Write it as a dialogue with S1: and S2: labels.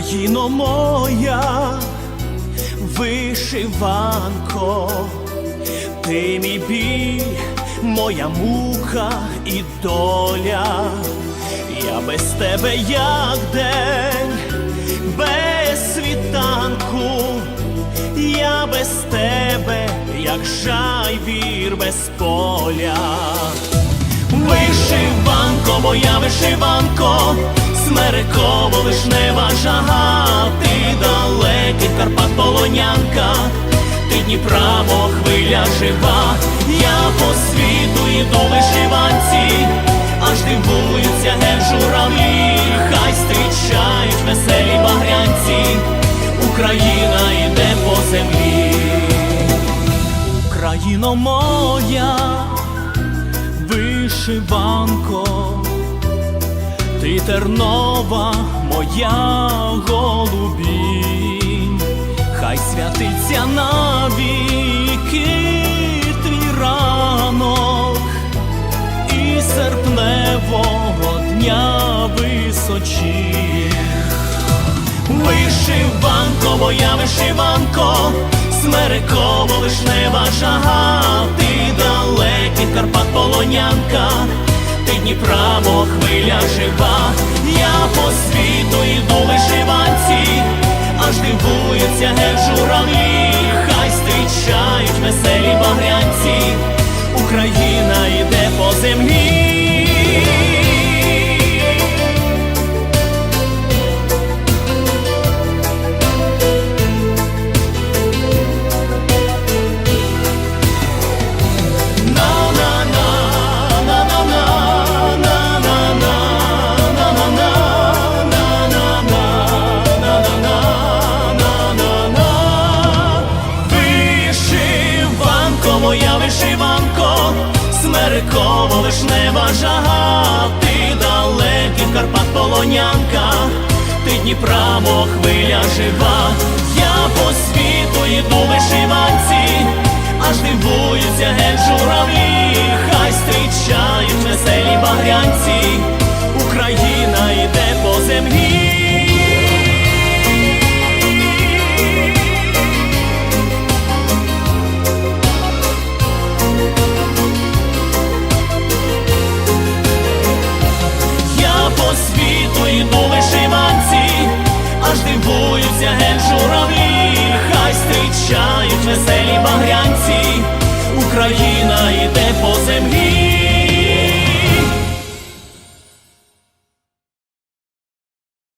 S1: Україно моя, вишиванко, ти мій біль, моя мука і доля, я без тебе як день, без світанку, я без тебе, як жайвір без поля. Вишиванко, моя вишиванко, смереково вишнева жага, ти далекий Карпат полонянка, ти Дніпра, хвиля жива, я по світу йду вишиванці, аж дивуються ген журавлі, хай зустрічають веселі багрянці, Україна йде по землі, Україно моя вишиванко, ти тернова моя голубінь, хай святиться навіки твій ранок і серпневого дня височі. Вишиванко, моя вишиванко, смереково вишнева жага, ти далекий Карпат полонянка, ти Дніпра, мо хвиля жива, я по світу йду вишиванці, аж дивуються геть журавлі, вишиванко, смереково вишнева жага, ти далекий Карпат полонянка, ти Дніпра, мов хвиля жива, я по світу йду вишиванці, дивуються ген журавлі, хай зустрічають веселі багрянці, Україна землі.